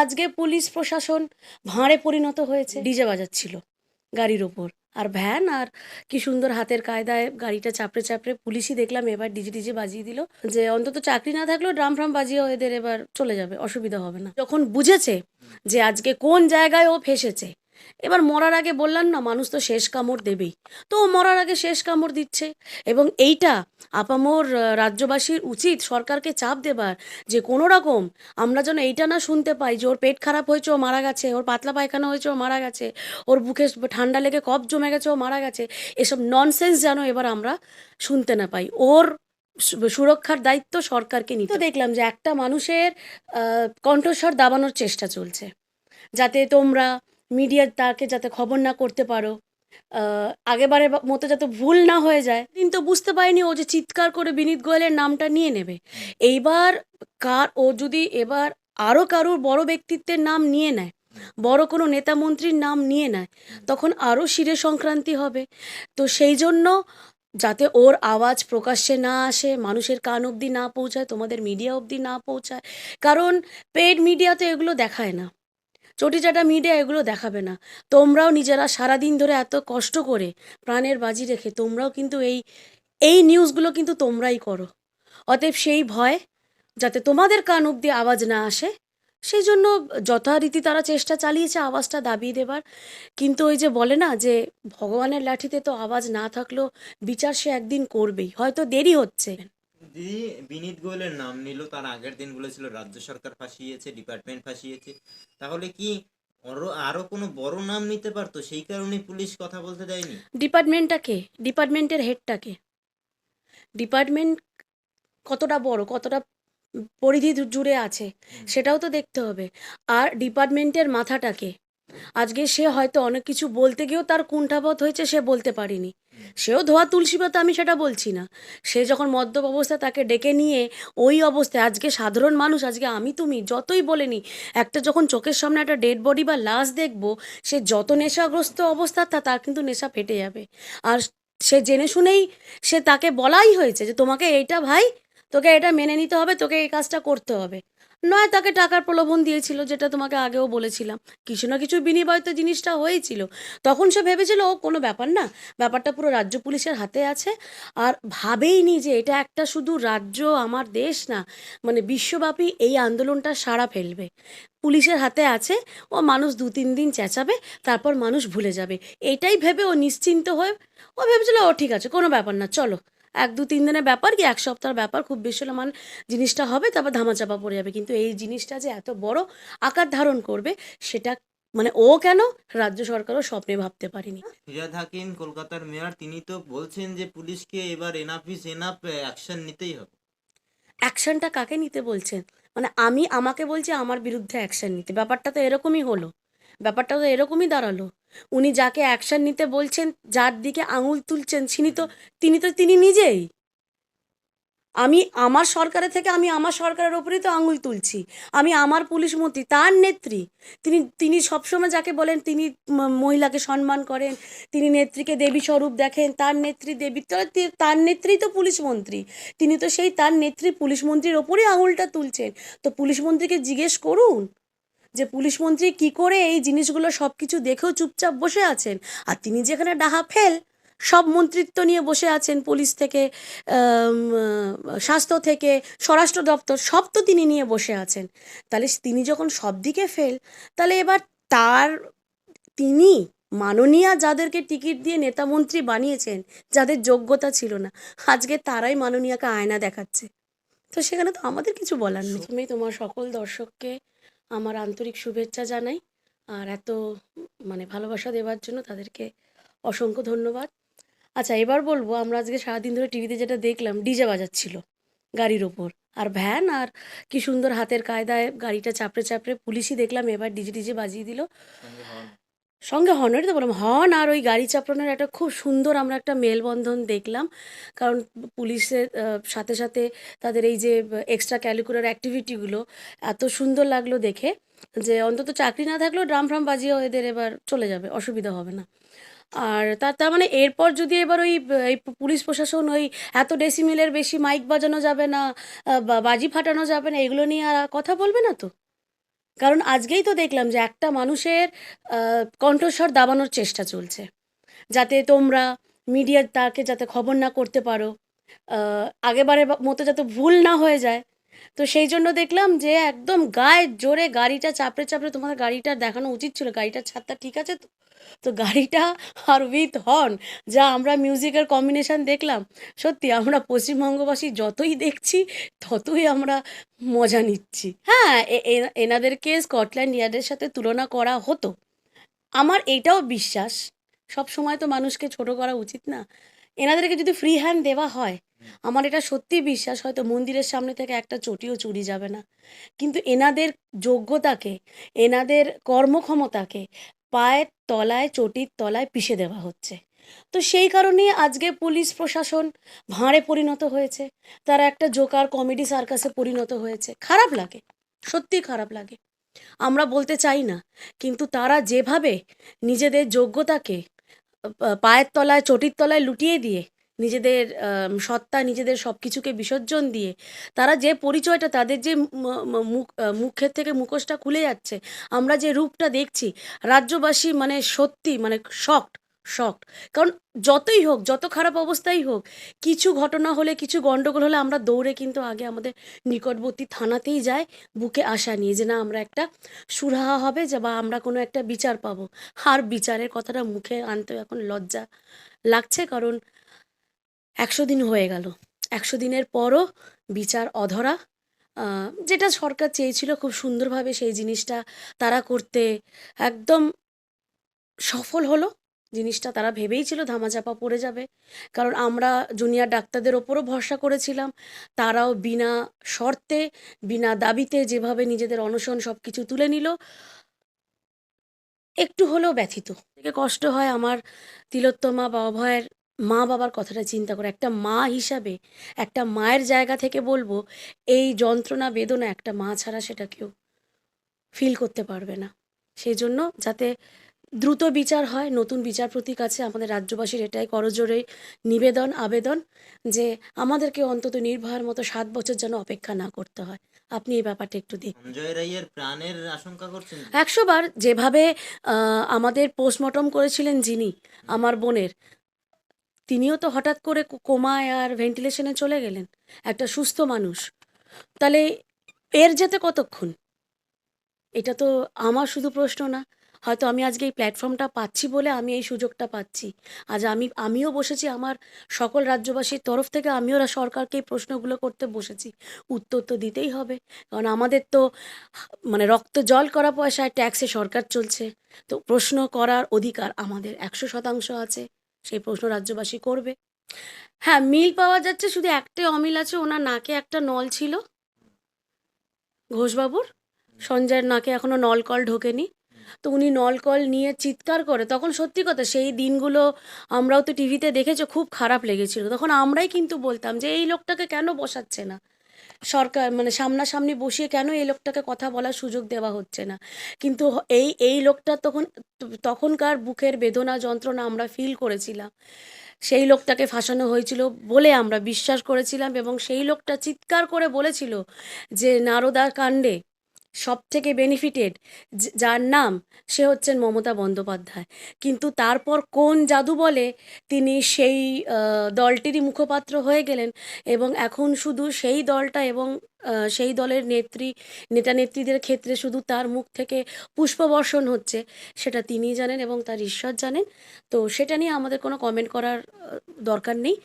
আজকে পুলিশ প্রশাসন ভাঁড়ে পরিণত হয়েছে। ডিজে বাজাচ্ছিল গাড়ির ওপর। আর ভ্যান আর কি সুন্দর হাতের কায়দায় গাড়িটা চাপড়ে চাপড়ে পুলিশই দেখলাম এবার ডিজে ডিজে বাজিয়ে দিল যে অন্তত চাকরি না থাকলেও ড্রাম ফ্রাম বাজিয়ে এদের এবার চলে যাবে, অসুবিধা হবে না। যখন বুঝেছে যে আজকে কোন জায়গায় ও ফেসেছে এবার মরার আগে বললাম না, মানুষ তো শেষ কামড় দেবেই। তো ও মরার আগে শেষ কামড় দিচ্ছে। এবং এইটা আপামোর রাজ্যবাসীর উচিত সরকারকে চাপ দেবার যে কোনো রকম আমরা যেন এইটা না শুনতে পাই যে ওর পেট খারাপ হয়েছে, ও মারা গেছে, ওর পাতলা পায়খানা হয়েছে, ও মারা গেছে, ওর বুকে ঠান্ডা লেগে কফ জমে গেছে, ও মারা গেছে, এসব ননসেন্স যেন এবার আমরা শুনতে না পাই। ওর সুরক্ষার দায়িত্ব সরকারকে নিতে। দেখলাম যে একটা মানুষের কণ্ঠস্বর দাবানোর চেষ্টা চলছে। যাতে তোমরা মিডিয়া তাকে যাতে খবর না করতে পারো। আগেবারের মতো যাতে ভুল না হয়ে যায়। কিন্তু বুঝতে পারিনি ও যে চিৎকার করে বিনীত গোয়েলের নামটা নিয়ে নেবে। এইবার কার ও যদি এবার আরও কারোর বড় ব্যক্তিত্বের নাম নিয়ে নেয়, বড় কোনো নেতা মন্ত্রীর নাম নিয়ে নেয়, তখন আরও শিরে সংক্রান্তি হবে। তো সেই জন্য যাতে ওর আওয়াজ প্রকাশ্যে না আসে, মানুষের কান অবধি না পৌঁছায়, তোমাদের মিডিয়া অবধি না পৌঁছায়। কারণ পেড মিডিয়াতে এগুলো দেখায় না। চটিচাটা মিডিয়া এগুলো দেখাবে না। তোমরাও নিজেরা সারাদিন ধরে এত কষ্ট করে প্রাণের বাজি রেখে তোমরাও কিন্তু এই এই নিউজগুলো কিন্তু তোমরাই করো। অতএব সেই ভয় যাতে তোমাদের কান অবধি আওয়াজ না আসে, সেই জন্য যথারীতি তারা চেষ্টা চালিয়েছে আওয়াজটা দাবিয়ে দেবার। কিন্তু ওই যে বলে না যে ভগবানের লাঠিতে তো আওয়াজ না থাকলেও বিচার সে একদিন করবেই, হয়তো দেরি হচ্ছে। দিদি বিনীত গোয়েলের নাম নিল তার আগের দিন বলেছিল রাজ্য সরকার ফাঁসিয়েছে ডিপার্টমেন্ট ফাঁসিয়েছে তাহলে কি আরও আরও কোনো বড় নাম নিতে পারতো? সেই কারণে পুলিশ কথা বলতে দেয়নি। ডিপার্টমেন্টটাকে ডিপার্টমেন্টের হেডটাকে ডিপার্টমেন্ট কতটা বড় কতটা পরিধি জুড়ে আছে সেটাও তো দেখতে হবে। আর ডিপার্টমেন্টের মাথাটাকে আজকে সে হয়তো অনেক কিছু বলতে গিয়েও তার কুণ্ঠাবোধ হয়েছে, সে বলতে পারেনি। সেও ধোয়া তুলসী পাতা, আমি সেটা বলছি না। সে যখন মদ্যপ অবস্থায় তাকে ডেকে নিয়ে ওই অবস্থায়, আজকে সাধারণ মানুষ, আজকে আমি তুমি, যতই বলেনি একটা যখন চোখের সামনে একটা ডেড বডি বা লাশ দেখব, সে যত নেশাগ্রস্ত অবস্থা, তা তার কিন্তু নেশা ফেটে যাবে। আর সে জেনে শুনেই সে তাকে বলাই হয়েছে যে, তোমাকে এইটা ভাই, তোকে এটা মেনে নিতে হবে, তোকে এই কাজটা করতে হবে। নয়, তাকে টাকার প্রলোভন দিয়েছিল, যেটা তোমাকে আগেও বলেছিলাম। কিছু না কিছু বিনিময় তো জিনিসটা হয়েছিল। তখন সে ভেবেছিল, ও, কোনো ব্যাপার না। ব্যাপারটা পুরো রাজ্য পুলিশের হাতে আছে। আর ভাবেইনি যে এটা একটা শুধু রাজ্য, আমার দেশ না মানে বিশ্বব্যাপী এই আন্দোলনটা সারা ফেলবে। পুলিশের হাতে আছে, ও মানুষ দু, তিন দিন চেঁচাবে, তারপর মানুষ ভুলে যাবে। এটাই ভেবে ও নিশ্চিন্ত হয়ে, ও ভেবেছিল, ও, ঠিক আছে, কোনো ব্যাপার না, চলো। এক দু তিন দিনের ব্যাপার কি এক সপ্তাহের ব্যাপার খুব বেশি হলে মানে জিনিসটা হবে তারপর ধামাচাপা পড়ে যাবে। কিন্তু এই জিনিসটা যে এত বড় আকার ধারণ করবে সেটা মানে ও কেন রাজ্য সরকারও স্বপ্নে ভাবতে পারেনি। ফিরাদ হাকিম কলকাতার মেয়র তিনি তো বলছেন যে পুলিশকে এবার এনাফ ইস এনাফ অ্যাকশন নিতেই হবে। অ্যাকশনটা কাকে নিতে বলছেন মানে আমি আমাকে বলছি আমার বিরুদ্ধে অ্যাকশন নিতে। ব্যাপারটা তো এরকমই হলো। ব্যাপারটা তো এরকমই দাঁড়াল। উনি যাকে অ্যাকশন নিতে বলছেন, যার দিকে আঙুল তুলছেন তিনি তো তিনি তো তিনি নিজেই। আমি আমার সরকারের থেকে আমি আমার সরকারের ওপরেই তো আঙুল তুলছি। আমি আমার পুলিশ মন্ত্রী, তার নেত্রী। তিনি তিনি সবসময় যাকে বলেন, তিনি মহিলাকে সম্মান করেন, তিনি নেত্রীকে দেবী স্বরূপ দেখেন, তার নেত্রী দেবী, তো তার নেত্রী তো পুলিশ মন্ত্রী। তিনি তো সেই তার নেত্রী পুলিশ মন্ত্রীর ওপরেই আঙুলটা তুলছেন। তো পুলিশ মন্ত্রীকে জিজ্ঞেস করুন যে পুলিশ মন্ত্রী কি করে এই জিনিসগুলো সব কিছু দেখেও চুপচাপ বসে আছেন? আর তিনি যেখানে ডাহা ফেল, সব মন্ত্রিত্ব নিয়ে বসে আছেন পুলিশ থেকে স্বাস্থ্য থেকে, স্বরাষ্ট্র দপ্তর, সব তো তিনি নিয়ে বসে আছেন। তাহলে তিনি যখন সব দিকে ফেল, তাহলে এবার তার, তিনি মাননীয়া যাদেরকে টিকিট দিয়ে নেতামন্ত্রী বানিয়েছেন, যাদের যোগ্যতা ছিল না, আজকে তারাই মাননীয়াকে আয়না দেখাচ্ছে। তো সেখানে তো আমাদের কিছু বলার নেই। তুমি তোমার সকল দর্শককে আমার আন্তরিক শুভেচ্ছা জানাই আর এত মানে ভালোবাসা দেওয়ার জন্য তাদেরকে অসংখ্য ধন্যবাদ। আচ্ছা এবার বলব, আমরা আজকে সারাদিন ধরে টিভিতে যেটা দেখলাম, ডিজে বাজাচ্ছিল গাড়ির ওপর। আর ভ্যান আর কি সুন্দর হাতের কায়দায় গাড়িটা চাপড়ে চাপড়ে পুলিশই দেখলাম এবার ডিজে ডিজে বাজিয়ে দিল। সঙ্গে হর্নেরই তো বললাম হর্ন আর ওই গাড়ি চাপড়ানোর একটা খুব সুন্দর আমরা একটা মেলবন্ধন দেখলাম। কারণ পুলিশের সাথে সাথে তাদের এই যে এক্সট্রা ক্যালিকুলার অ্যাক্টিভিটিগুলো এত সুন্দর লাগল দেখে যে, অন্তত চাকরি না থাকলেও ড্রাম ফ্রাম বাজিয়ে এদের এবার চলে যাবে, অসুবিধা হবে না। আর তার তার মানে এরপর যদি এবার ওই পুলিশ প্রশাসন ওই এত ডেসিমিলের বেশি মাইক বাজানো যাবে না বাজি ফাটানো যাবে না, এগুলো নিয়ে আর কথা বলবে না তো? কারণ আজকেই তো দেখলাম যে একটা মানুষের কণ্ঠস্বর দাবানোর চেষ্টা চলছে। যাতে তোমরা মিডিয়ার তাকে যাতে খবর না করতে পারো। আগেবারের মতো যাতে ভুল না হয়ে যায়। তো সেই জন্য দেখলাম যে একদম গায়ে জোরে গাড়িটা চাপড়ে চাপড়ে তোমাদের গাড়িটা দেখানো উচিত ছিল। গাড়িটার ছাদটা ঠিক আছে তো? তো গাড়িটা আর উইথ হর্ন, যা আমরা মিউজিকের কম্বিনেশন দেখলাম, সত্যি আমরা পশ্চিমবঙ্গবাসী যতই দেখছি, ততই আমরা মজা নিচ্ছি। হ্যাঁ এনাদেরকে স্কটল্যান্ড ইয়ার্ডের সাথে তুলনা করা হতো। আমার এটাও বিশ্বাস সব সময় তো মানুষকে ছোট করা উচিত না। এনাদেরকে যদি ফ্রি হ্যান্ড দেওয়া হয় আমার এটা সত্যি বিশ্বাস, হয়তো মন্দিরের সামনে থেকে একটা চটিও চুরি যাবে না। কিন্তু এনাদের যোগ্যতাকে, এনাদের কর্মক্ষমতাকে পায়ের তলায়, চটির তলায় পিষে দেওয়া হচ্ছে। তো সেই কারণেই আজকে পুলিশ প্রশাসন ভাঁড়ে পরিণত হয়েছে। তারা একটা জোকার কমেডি সার্কাসে পরিণত হয়েছে। খারাপ লাগে, সত্যি খারাপ লাগে। আমরা বলতে চাই না, কিন্তু তারা যেভাবে নিজেদের যোগ্যতাকে পায়ের তলায়, চটির তলায় লুটিয়ে দিয়ে নিজেদের সত্তা, নিজেদের সব কিছুকে বিসর্জন দিয়ে তারা যে পরিচয়টা, তাদের যে মুখ মুখের থেকে মুখোশটা খুলে যাচ্ছে, আমরা যে রূপটা দেখছি, রাজ্যবাসী মানে সত্যি মানে শক্ট শক্ট। কারণ যতই হোক, যত খারাপ অবস্থাই হোক, কিছু ঘটনা হলে, কিছু গন্ডগোল হলে আমরা দৌড়ে কিন্তু আগে আমাদের নিকটবর্তী থানাতেই যাই, বুকে আশা নিয়ে যে না, আমরা একটা সুরাহা হবে যে বা আমরা কোনো একটা বিচার পাবো। আর বিচারের কথাটা মুখে আনতে এখন লজ্জা লাগছে, কারণ একশো দিন হয়ে গেল। একশো দিনের পরও বিচার অধরা। যেটা সরকার চেয়েছিল খুব সুন্দরভাবে সেই জিনিসটা তারা করতে একদম সফল হলো। জিনিসটা তারা ভেবেই ছিল ধামাচাপা পড়ে যাবে। কারণ আমরা জুনিয়র ডাক্তারদের ওপরও ভরসা করেছিলাম। তারাও বিনা শর্তে, বিনা দাবিতে যেভাবে নিজেদের অনশন সব কিছু তুলে নিল, একটু হলেও ব্যথিত। কষ্ট হয় আমার তিলোত্তমা বা অভয়ের মা বাবার কথাটা চিন্তা করে একটা মা হিসাবে একটা মায়ের জায়গা থেকে বলব এই যন্ত্রণা বেদনা একটা মা ছাড়া সেটা কেউ ফিল করতে পারবে না। সেই জন্য যাতে দ্রুত বিচার হয় নতুন বিচারপতির কাছে আমাদের রাজ্যবাসীর এটাই করজোরে নিবেদন আবেদন যে আমাদেরকে অন্তত নির্ভয়ের মতো সাত বছর যেন অপেক্ষা না করতে হয়। আপনি এই ব্যাপারটা একটু দেখুন। সঞ্জয় রাইয়ের প্রাণের আশঙ্কা করছেন? একশো বার যেভাবে আহ, আমাদের পোস্টমর্টম করেছিলেন যিনি আমার বোনের তিনিও তো হঠাৎ করে কোমায় আর ভেন্টিলেশনে চলে গেলেন, একটা সুস্থ মানুষ। তাহলে এর যেতে কতক্ষণ? এটা তো আমার শুধু প্রশ্ন না, হয়তো আমি আজকে এই প্ল্যাটফর্মটা পাচ্ছি বলে আমি এই সুযোগটা পাচ্ছি। আজ আমি, আমিও বসেছি, আমার সকল রাজ্যবাসীর তরফ থেকে আমিও সরকারকে এই প্রশ্নগুলো করতে বসেছি। উত্তর তো দিতেই হবে, কারণ আমাদের তো মানে রক্ত জল করা পয়সায় ট্যাক্সে সরকার চলছে। তো প্রশ্ন করার অধিকার আমাদের একশো শতাংশ আছে। সেই প্রশ্ন রাজ্যবাসী করবে। হ্যাঁ মিল পাওয়া যাচ্ছে শুধু একটাই অমিল আছে, ওনার নাকে একটা নল ছিল। ঘোষবাবুর? সঞ্জয়ের নাকে এখনও নলকল ঢোকেনি। তো উনি নলকল নিয়ে চিৎকার করে, তখন সত্যি কথা, সেই দিনগুলো আমরাও তো টিভিতে দেখেছ, খুব খারাপ লেগেছিল। তখন আমরাই কিন্তু বলতাম যে, এই লোকটাকে কেন বসাচ্ছে না? সরকার মানে সামনাসামনি বসিয়ে কেন এই লোকটাকে কথা বলার সুযোগ দেওয়া হচ্ছে না? কিন্তু এই এই লোকটা তখন, তখনকার বুকের বেদনা, যন্ত্রণা আমরা ফিল করেছিলাম। সেই লোকটাকে ফাঁসানো হয়েছিল বলে আমরা বিশ্বাস করেছিলাম এবং সেই লোকটা চিৎকার করে বলেছিল যে, নারদা কাণ্ডে সব থেকে বেনিফিটেড যার নাম সে হচ্ছেন মমতা বন্দ্যোপাধ্যায়। কিন্তু তারপর কোন জাদু বলে তিনি সেই দলটিরই মুখপাত্র হয়ে গেলেন এবং এখন শুধু সেই দলটা এবং সেই দলের নেত্রী, নেতা নেত্রীদের ক্ষেত্রে শুধু তার মুখ থেকে পুষ্পবর্ষণ হচ্ছে সেটা তিনিই জানেন এবং তার ঈশ্বর জানেন। তো সেটা নিয়ে আমাদের কোনো কমেন্ট করার দরকার নেই।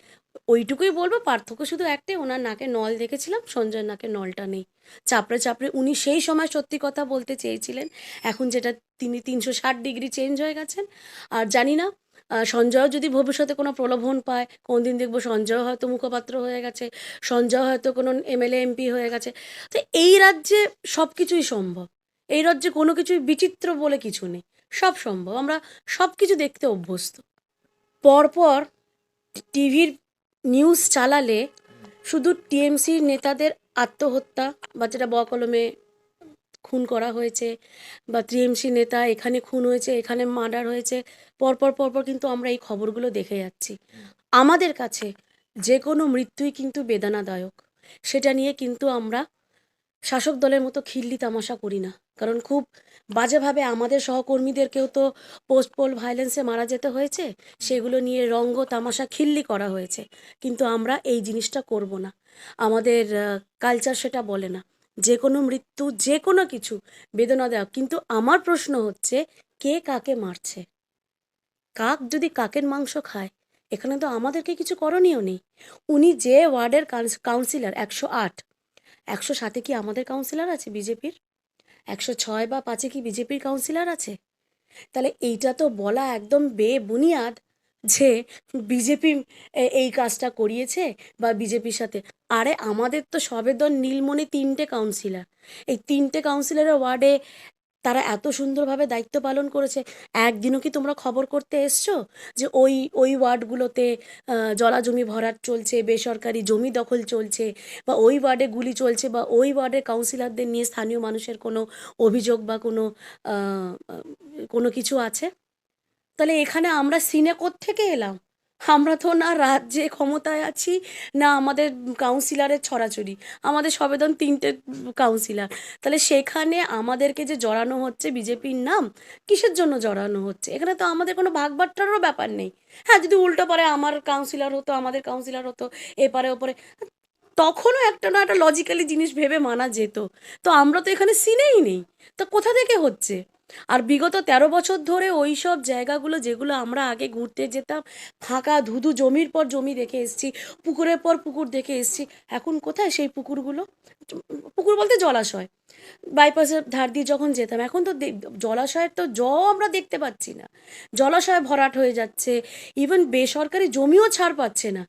ওইটুকুই বলব পার্থক্য শুধু একটাই ওনার নাকে নল দেখেছিলাম সঞ্জয়ের নাকে নলটা নেই। চাপড়ে চাপড়ে উনি সেই সময় সত্যি কথা বলতে চেয়েছিলেন এখন যেটা তিনি তিনশো ষাট ডিগ্রি চেঞ্জ হয়ে গেছেন। আর জানি না আহ, সঞ্জয়ও যদি ভবিষ্যতে কোনো প্রলোভন পায় কোন দিন দেখব সঞ্জয় হয়তো মুখপাত্র হয়ে গেছে সঞ্জয় হয়তো কোনো এমএলএ এমপি হয়ে গেছে। তো এই রাজ্যে সব কিছুই সম্ভব। এই রাজ্যে কোনো কিছুই বিচিত্র বলে কিছু নেই সব সম্ভব। আমরা সব কিছু দেখতে অভ্যস্ত। পরপর টিভির নিউজ চালালে শুধু টিএমসির নেতাদের আত্মহত্যা বা যেটা বকলমে খুন করা হয়েছে বা টিএমসি নেতা এখানে খুন হয়েছে, এখানে মার্ডার হয়েছে, পরপর পরপর কিন্তু আমরা এই খবরগুলো দেখে যাচ্ছি। আমাদের কাছে যে কোনো মৃত্যুই কিন্তু বেদনাদায়ক। সেটা নিয়ে কিন্তু আমরা শাসক দলের মতো খিল্লি তামাশা করি না। কারণ খুব বাজেভাবে আমাদের সহকর্মীদেরকেও তো পোস্ট পোল ভায়োলেন্সে মারা যেতে হয়েছে, সেগুলো নিয়ে রঙ্গ তামাশা খিল্লি করা হয়েছে। কিন্তু আমরা এই জিনিসটা করব না। আমাদের কালচার সেটা বলে না। যে কোনো মৃত্যু, যে কোনো কিছু বেদনা দেওয়া। কিন্তু আমার প্রশ্ন হচ্ছে, কে কাকে মারছে? কাক যদি কাকের মাংস খায়, এখানে তো আমাদেরকে কিছু করণীয় নেই। উনি যে ওয়ার্ডের কাউন্সিলর, একশো আট। একশো সাতে কি আমাদের কাউন্সিলর আছে, বিজেপির? একশো ছয় বা পাঁচে কি বিজেপির কাউন্সিলর আছে? তাহলে এইটা তো বলা একদম বেবুনিয়াদ যে বিজেপি এই কাজটা করিয়েছে বা বিজেপির সাথে। আরে আমাদের তো সবেদন নীলমণি তিনটে কাউন্সিলর এই তিনটে কাউন্সিলরের ওয়ার্ডে তারা এত সুন্দরভাবে দায়িত্ব পালন করেছে। একদিনও কি তোমরা খবর করতে এসছো যে ওই ওই ওয়ার্ডগুলোতে জলা জমি ভরাট চলছে, বেসরকারি জমি দখল চলছে বা ওই ওয়ার্ডে গুলি চলছে বা ওই ওয়ার্ডের কাউন্সিলরদের নিয়ে স্থানীয় মানুষের কোনো অভিযোগ বা কোনো কোনো কিছু আছে? তাহলে এখানে আমরা সিনে থেকে এলাম? আমরা তো না রাজ্যে ক্ষমতায় আছি, না আমাদের কাউন্সিলরের ছড়াছড়ি। আমাদের সবেদন তিনটে কাউন্সিলর তাহলে সেখানে আমাদেরকে যে জড়ানো হচ্ছে বিজেপির নাম, কিসের জন্য জড়ানো হচ্ছে? এখানে তো আমাদের কোনো ভাগবাট্টারও ব্যাপার নেই। হ্যাঁ যদি উল্টো পারে আমার কাউন্সিলর হতো, আমাদের কাউন্সিলর হতো, এপারে ওপারে। তখনও একটা না একটা লজিক্যালি জিনিস ভেবে মানা যেত। তো আমরা তো এখানে সিনেই নেই। তো কোথা থেকে হচ্ছে? আর বিগত তেরো বছর ধরে ওই সব জায়গাগুলো যেগুলো আমরা আগে ঘুরতে যেতাম, ফাঁকা ধুধু জমির পর জমি দেখে এসছি, পুকুরের পর পুকুর দেখে এসছি। এখন কোথায় সেই পুকুরগুলো? পুকুর বলতে জলাশয়। বাইপাসের ধার দিয়ে যখন যেতাম, এখন তো জলাশয়ের তো জ আমরা দেখতে পাচ্ছি না। জলাশয় ভরাট হয়ে যাচ্ছে ইভেন বেসরকারি জমিও ছাড় পাচ্ছে না।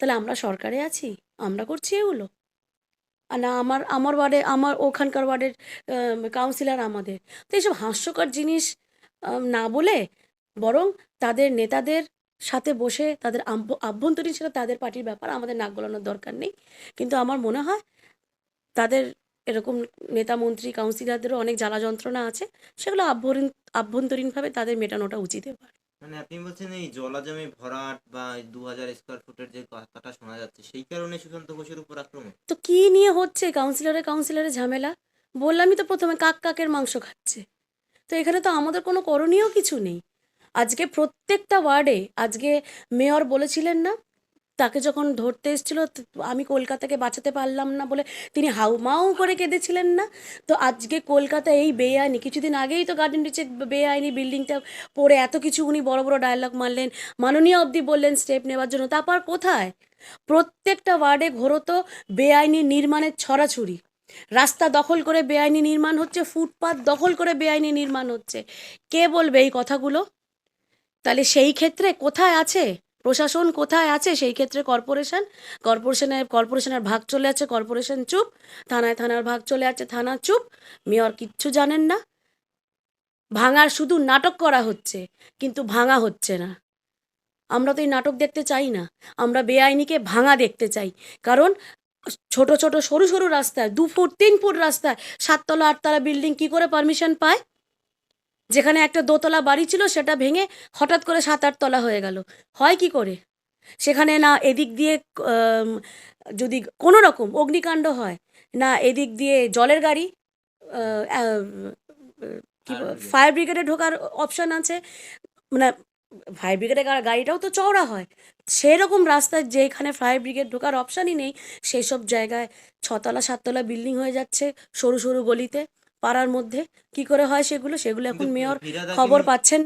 তাহলে আমরা সরকারে আছি? আমরা করছি এগুলো? না, আমার আমার ওয়ার্ডে, আমার ওখানকার ওয়ার্ডের কাউন্সিলর আমাদের। তো এইসব হাস্যকর জিনিস না বলে বরং তাদের নেতাদের সাথে বসে, তাদের আভ্যন্তরীণ সেটা তাদের পার্টির ব্যাপার, আমাদের নাক গলানোর দরকার নেই। কিন্তু আমার মনে হয় তাদের এরকম নেতা মন্ত্রী কাউন্সিলরদেরও অনেক জ্বালা যন্ত্রণা আছে, সেগুলো আভ্যন্তরীণ, আভ্যন্তরীণভাবে তাদের মেটানোটা উচিত এবার। মানে আপনি বলছেন এই জলা জমি ভরাট বা দু হাজার স্কোয়ার ফুটের যে কথাটা শোনা যাচ্ছে, সেই কারণে সুশান্ত ঘোষের উপর আক্রমণ? তো কি নিয়ে হচ্ছে? কাউন্সিলরে কাউন্সিলরে ঝামেলা? বললামই তো প্রথমে কাক কাকের মাংস খাচ্ছে। তো এখানে তো আমাদের কোনো করণীয় কিছু নেই। আজকে প্রত্যেকটা ওয়ার্ডে আজকে মেয়র বলেছিলেন না তাকে যখন ধরতে এসেছিল আমি কলকাতাকে বাঁচাতে পারলাম না বলে তিনি হাউমাউ করে কেঁদেছিলেন না। তো আজকে কলকাতা এই বেআইনি, কিছুদিন আগেই তো গার্ডেন রিচে বেআইনি বিল্ডিংটা পড়ে এত কিছু উনি বড় বড় ডায়লগ মারলেন, মাননীয় অবধি বললেন স্টেপ নেওয়ার জন্য। তারপর কোথায়? প্রত্যেকটা ওয়ার্ডে ঘোরতো বেআইনি নির্মাণের ছড়াছড়ি। রাস্তা দখল করে বেআইনি নির্মাণ হচ্ছে, ফুটপাত দখল করে বেআইনি নির্মাণ হচ্ছে। কে বলবে এই কথাগুলো? তাহলে সেই ক্ষেত্রে কোথায় আছে? প্রশাসন কোথায় আছে? সেই ক্ষেত্রে কর্পোরেশন, কর্পোরেশনের কর্পোরেশনের ভাগ চলে আছে, কর্পোরেশন চুপ, থানায় থানার ভাগ চলে আছে, থানা চুপ, মেয়র কিচ্ছু জানেন না। ভাঙার শুধু নাটক করা হচ্ছে, কিন্তু ভাঙা হচ্ছে না। আমরা তো এই নাটক দেখতে চাই না, আমরা বেআইনিকে ভাঙা দেখতে চাই, কারণ ছোট ছোট সরু সরু রাস্তায়, দু ফুট, তিন ফুট রাস্তায়, সাততলা আটতলা বিল্ডিং কি করে পারমিশন পায়? যেখানে একটা দোতলা বাড়ি ছিল সেটা ভেঙে হঠাৎ করে সাত আটতলা হয়ে গেল। হয় কি করে? সেখানে না এদিক দিয়ে যদি কোনো রকম অগ্নিকাণ্ড হয় না এদিক দিয়ে জলের গাড়ি ফায়ার ব্রিগেডে ঢোকার অপশন আছে মানে ফায়ার ব্রিগেডের গাড়িটাও তো চওড়া হয়। সেরকম রাস্তায় যেখানে ফায়ার ব্রিগেড ঢোকার অপশানই নেই সেই সব জায়গায় ছতলা সাততলা বিল্ডিং হয়ে যাচ্ছে সরু সরু গলিতে। পাড়ার মধ্যে কি করে হয় সেগুলো? সেগুলো এখন মেয়র খবর পাচ্ছেন